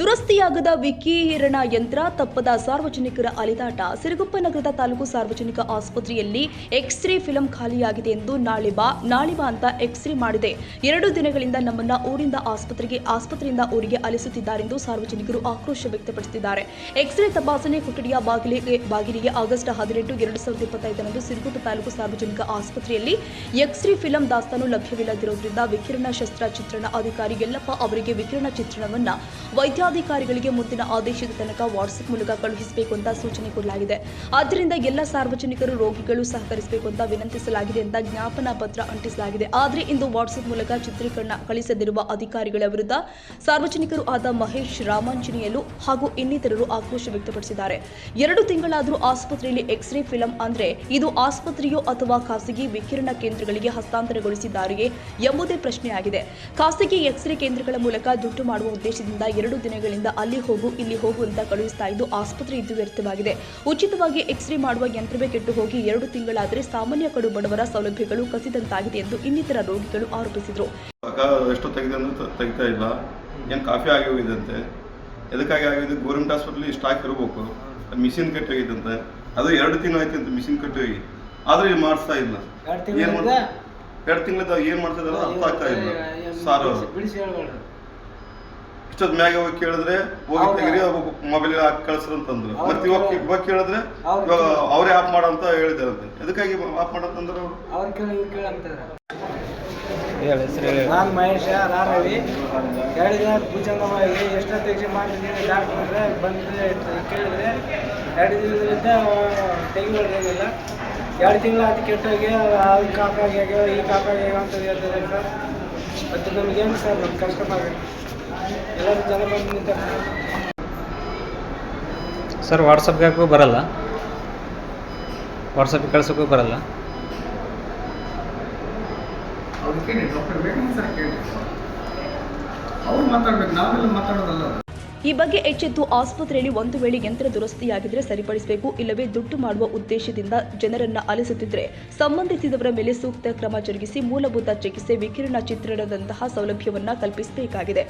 ಬಳಕೆಯಾಗದ ವಿಕಿರಣ ಯಂತ್ರ ತಪ್ಪದ ಸಾರ್ವಜನಿಕರ ಅಲಿದಾಟ. ಸಿರುಗುಪ್ಪ ನಗರದ ತಾಲೂಕು ಸಾರ್ವಜನಿಕ ಆಸ್ಪತ್ರೆಯಲ್ಲಿ ಎಕ್ಸ್ರೇ ಫಿಲಂ ಖಾಲಿಯಾಗಿದೆ ಎಂದು ನಾಳೆ ಬಾ ಅಂತ ಎಕ್ಸ್ರೇ ಮಾಡಿದೆ. ಎರಡು ದಿನಗಳಿಂದ ನಮ್ಮನ್ನ ಊರಿಂದ ಆಸ್ಪತ್ರೆಗೆ, ಆಸ್ಪತ್ರೆಯಿಂದ ಊರಿಗೆ ಅಲಿಸುತ್ತಿದ್ದಾರೆಂದು ಸಾರ್ವಜನಿಕರು ಆಕ್ರೋಶ ವ್ಯಕ್ತಪಡಿಸಿದ್ದಾರೆ. ಎಕ್ಸ್ರೇ ತಪಾಸಣೆ ಕೊಠಡಿಯ ಬಾಗಿಲಿಗೆ ಬಾಗಿಲಿಗೆ ಆಗಸ್ಟ್ ಹದಿನೆಂಟು, ಎರಡು ಸಾವಿರದ ಇಪ್ಪತ್ತೈದರಂದು ಸಿರುಗುಪ್ಪ ತಾಲೂಕು ಸಾರ್ವಜನಿಕ ಆಸ್ಪತ್ರೆಯಲ್ಲಿ ಎಕ್ಸ್ರೇ ಫಿಲಂ ದಾಸ್ತಾನು ಲಭ್ಯವಿಲ್ಲದಿರುವುದರಿಂದ ವಿಕಿರಣ ಶಸ್ತ್ರ ಚಿತ್ರಣ ಅಧಿಕಾರಿ ಯಲ್ಲಪ್ಪ ಅವರಿಗೆ ವಿಕಿರಣ ಚಿತ್ರಣವನ್ನ ವೈದ್ಯಾಧಿಕಾರಿಗಳಿಗೆ ಮುಂದಿನ ಆದೇಶದ ತನಕ ವಾಟ್ಸ್ಆಪ್ ಮೂಲಕ ಕಳುಹಿಸಬೇಕು ಅಂತ ಸೂಚನೆ ಕೊಡಲಾಗಿದೆ. ಆದ್ದರಿಂದ ಎಲ್ಲ ಸಾರ್ವಜನಿಕರು, ರೋಗಿಗಳು ಸಹಕರಿಸಬೇಕು ಅಂತ ವಿನಂತಿಸಲಾಗಿದೆ ಅಂತ ಜ್ಞಾಪನಾ ಪತ್ರ ಅಂಟಿಸಲಾಗಿದೆ. ಆದರೆ ಇಂದು ವಾಟ್ಸ್ಆಪ್ ಮೂಲಕ ಚಿತ್ರೀಕರಣ ಕಳಿಸದಿರುವ ಅಧಿಕಾರಿಗಳ ವಿರುದ್ಧ ಸಾರ್ವಜನಿಕರು ಆದ ಮಹೇಶ್, ರಾಮಾಂಜನೇಯಲು ಹಾಗೂ ಇನ್ನಿತರರು ಆಕ್ರೋಶ ವ್ಯಕ್ತಪಡಿಸಿದ್ದಾರೆ. ಎರಡು ತಿಂಗಳಾದರೂ ಆಸ್ಪತ್ರೆಯಲ್ಲಿ ಎಕ್ಸ್ರೇ ಫಿಲಂ ಅಂದ್ರೆ ಇದು ಆಸ್ಪತ್ರೆಯೋ ಅಥವಾ ಖಾಸಗಿ ವಿಕಿರಣ ಕೇಂದ್ರಗಳಿಗೆ ಹಸ್ತಾಂತರಗೊಳಿಸಿದ್ದಾರೆಯೇ ಎಂಬುದೇ ಪ್ರಶ್ನೆಯಾಗಿದೆ. ಖಾಸಗಿ ಎಕ್ಸ್ರೇ ಕೇಂದ್ರಗಳ ಮೂಲಕ ದುಡ್ಡು ಮಾಡುವ ಉದ್ದೇಶದಿಂದ ಎರಡು ದಿನಗಳಿಂದ ಅಲ್ಲಿ ಹೋಗು ಇಲ್ಲಿ ಹೋಗು ಅಂತ ಕಳುಹಿಸ್ತಾ ಇದ್ದು ಆಸ್ಪತ್ರೆ ಇದ್ದು ವ್ಯರ್ಥವಾಗಿದೆ ಉಚಿತವಾಗಿ ಎಕ್ಸ್ರೇ ಮಾಡುವ ಯಂತ್ರವೇ ಕೆಟ್ಟು ಹೋಗಿ ಎರಡು ತಿಂಗಳಾದರೆ ಸಾಮಾನ್ಯ ಕಡು ಬಡವರ ಸೌಲಭ್ಯಗಳು ಕಸಿದಂತಾಗಿದೆ ಎಂದು ಇನ್ನಿತರ ರೋಗಿಗಳು ಆರೋಪಿಸಿದರು. ಎಷ್ಟು ತೆಗಿತಾ ಇಲ್ಲ. ಏನು ಕಾಫಿ ಆಗಿ ಹೋಗಿದಂತೆ ಎದಕ್ಕಾಗಿ ಆಗಿದೆ ಗೌರ್ಮೆಂಟ್ ಹಾಸ್ಪಿಟ್ಲಿ ಸ್ಟಾಕ್ ಇರಬೇಕು. ಅದು ಮಿಷಿನ್ ಕಟ್ಟಿ ಹೋಗಿದ್ದಂತೆ. ಅದು ಎರಡು ತಿಂಗಳು ಆಯ್ತು ಅಂತ ಮಿಷಿನ್ ಕಟ್ಟಿ ಹೋಗಿ. ಆದ್ರೆ ಮಾಡಿಸ್ತಾ ಇಲ್ಲ. ಎರಡು ಏನು ಏನ್ ಎರಡು ಇದ್ದಾರೆ ಅರ್ಥ ಆಗ್ತಾ ಇಲ್ಲ. ಸಾರು ಬಿಡಿಸಿ ಮ್ಯಾಗ ಇಷ್ಟೊತ್ತು ಮ್ಯಾಗೆ ಹೋಗಿ ಕೇಳಿದ್ರೆ ಹೋಗಿ? ತೆಗೀರಿ ಮೊಬೈಲ್ ಹಾಕಿ ಕಳಿಸ್ರು ಅಂತಂದ್ರು ಮತ್ತೆ ಇವಾಗ ಇವಾಗ ಕೇಳಿದ್ರೆ ಅವ್ರು ಇವಾಗ ಅವರೇ ಆಫ್ ಮಾಡಂತ ಹೇಳಿದಾರಂತೆ ಎದಕ್ಕಾಗಿ ಆಫ್ ಮಾಡಂತಂದ್ರೆ ಅವರು? ಅವ್ರು ಕೇಳಿ ಇವ್ರು ಕೇಳಿ ಅಂತಾರೆ ಹೇಳಿ ಹೆಸರು ಹೇಳಿ. ನಾನು ಮಹೇಶ ರಾರವಿ ಎರಡು ದಿನ ಭುಜಂಗವಾಗಿ ಎಷ್ಟೊತ್ತು ಯಕ್ಷ ಮಾಡಿದ್ದೀನಿ ಡಾಕ್ಟ್ರೆ ಬಂದರೆ ಕೇಳಿದ್ರೆ ಎರಡು ದಿನದಿಂದ ತೆಗಿಬೇಡ್ರಿಲ್ಲ ಎರಡು ತಿಂಗಳು ಅದು ಕೆಟ್ಟೋಗಿ ಅದು ಕಾಪಾಗಿ ಆಗ್ಯಾವ ಈ ಕಾಪಾಗಿ ಅಂತ ಹೇಳ್ತಾರೆ ಸರ್. ಮತ್ತು ಏನು ಸರ್ ನಮ್ಮ ಸರ್ ವಾಟ್ಸಪ್ಗೆ ಹಾಕೋ ಬರಲ್ಲ. ವಾಟ್ಸಪ್ಗೆ ಕಳ್ಸೋಕ್ಕೂ ಬರಲ್ಲ. ಈ ಬಗ್ಗೆ ಎಚ್ಚೆತ್ತು ಆಸ್ಪತ್ರೆಯಲ್ಲಿ ಒಂದು ವೇಳೆ ಯಂತ್ರ ದುರಸ್ತಿಯಾಗಿದ್ರೆ ಸರಿಪಡಿಸಬೇಕು ಇಲ್ಲವೇ ದುಡ್ಡು ಮಾಡುವ ಉದ್ದೇಶದಿಂದ ಜನರನ್ನ ಅಲಿಸುತ್ತಿದ್ರೆ ಸಂಬಂಧಿಸಿದವರ ಮೇಲೆ ಸೂಕ್ತ ಕ್ರಮ ಜರುಗಿಸಿ ಮೂಲಭೂತ ಚಿಕಿತ್ಸೆ ವಿಕಿರಣ ಚಿತ್ರಣದಂತಹ ಸೌಲಭ್ಯವನ್ನ ಕಲ್ಪಿಸಬೇಕಾಗಿದೆ.